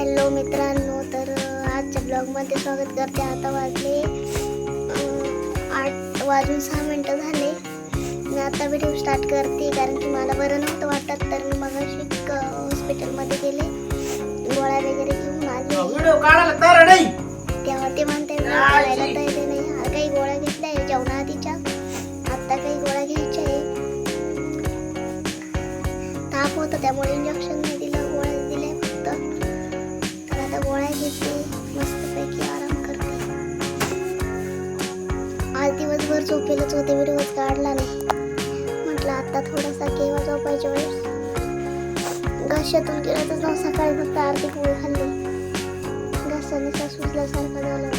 मित्रांनो तर आजच्या ब्लॉगमध्ये स्वागत करते. आता वाजले आठ वाजून सहा मिनटं झाले. मी आता व्हिडिओ स्टार्ट करते कारण की मला बरं नव्हतं वाटत तर मी मग हॉस्पिटलमध्ये गेले. गोळ्या वगैरे घेऊन आले. तेव्हा ते म्हणते तयारी नाही. हा काही गोळ्या घेतल्या आहे जेवणाआधीच्या आत्ता काही गोळ्या घ्यायच्या आहे. ताप होतं त्यामुळे इंजेक्शन नाही दिलं गोळ्या दिल्या फक्त. तर आता घेते मस्तपैकी आराम करते. आज दिवसभर झोपेलच होते व्हिडिओच काढला नाही. म्हटलं आता थोडासा केव्हा झोपायच्या वेळेस घशातून गेलं तर सकाळी फक्त अर्धी पोळी खाल्ली. घसाने सुजल्यासारखं झालं.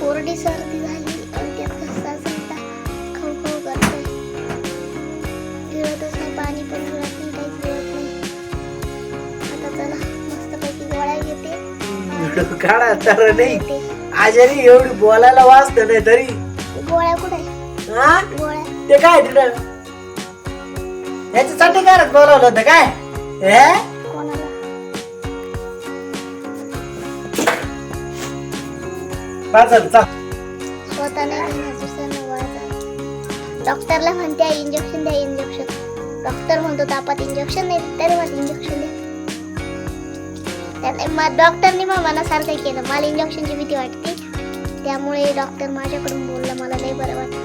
कोरडी सर्दी. काढायला तर नाही. आजारी एवढी बोलायला वाचत नाही तरी. गोळ्या कुठे? हा? गोळ्या. ते काय तिथं? याच्यासाठी करत बोलावलं होतं काय? हे? कोणाला? पाचल चाल. स्वतः नाही घेणार दुसऱ्यांना गोळ्या डॉक्टरला म्हणते इंजेक्शन द्या इंजेक्शन डॉक्टर म्हणतो तापात इंजेक्शन नाही तरी इंजेक्शन द्या. नाही मग डॉक्टरनी मग मनासारखं केलं मला इंजेक्शनची भीती वाटते. त्यामुळे डॉक्टर माझ्याकडून बोलला मला नाही बरं वाटतं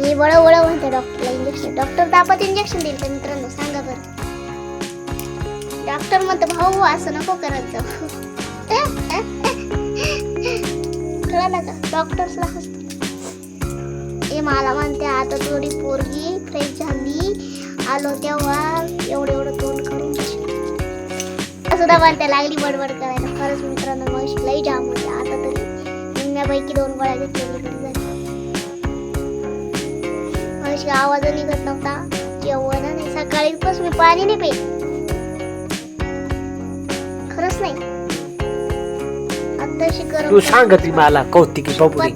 हे वळ वळ म्हणते डॉक्टरला इंजेक्शन डॉक्टर तापत इंजेक्शन देईल तर मित्रांनो सांगा बरं. डॉक्टर म्हणतो भाऊ असं नको करत जाऊ कळलं का? डॉक्टर्सला हसतो. हे मला म्हणते आता थोडी पोरगी फ्रेश झाली. आलो तेव्हा एवढं एवढं तोंड करून सुद्धा म्हणते लागली बडबड करायला. खरंच मित्रांनो मग लई जाम होते आता तरी निम्म्यापैकी दोन गोळ्या घेतलेली अशी आवाज निघत नव्हता. जेवण नाही सकाळी पासून मी पाणी नाही पे खरंच नाही. आत्ताशी गरम तू सांगत मला कौतिकी बाबुरी